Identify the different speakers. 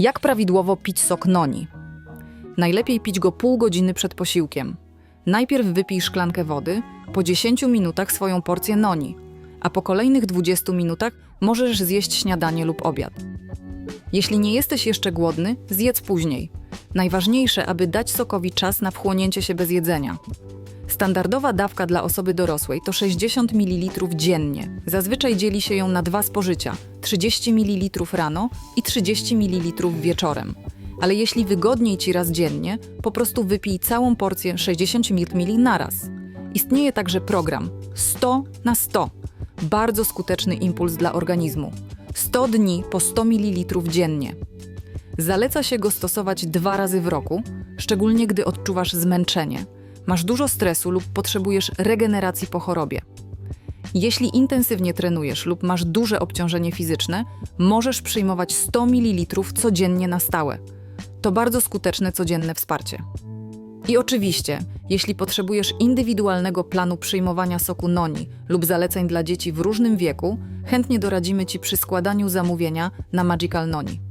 Speaker 1: Jak prawidłowo pić sok noni? Najlepiej pić go pół godziny przed posiłkiem. Najpierw wypij szklankę wody, po 10 minutach swoją porcję noni, a po kolejnych 20 minutach możesz zjeść śniadanie lub obiad. Jeśli nie jesteś jeszcze głodny, zjedz później. Najważniejsze, aby dać sokowi czas na wchłonięcie się bez jedzenia. Standardowa dawka dla osoby dorosłej to 60 ml dziennie. Zazwyczaj dzieli się ją na dwa spożycia: 30 ml rano i 30 ml wieczorem. Ale jeśli wygodniej ci raz dziennie, po prostu wypij całą porcję 60 ml naraz. Istnieje także program 100 na 100. Bardzo skuteczny impuls dla organizmu. 100 dni po 100 ml dziennie. Zaleca się go stosować dwa razy w roku, szczególnie gdy odczuwasz zmęczenie, masz dużo stresu lub potrzebujesz regeneracji po chorobie. Jeśli intensywnie trenujesz lub masz duże obciążenie fizyczne, możesz przyjmować 100 ml codziennie na stałe. To bardzo skuteczne codzienne wsparcie. I oczywiście, jeśli potrzebujesz indywidualnego planu przyjmowania soku noni lub zaleceń dla dzieci w różnym wieku, chętnie doradzimy Ci przy składaniu zamówienia na Magical Noni.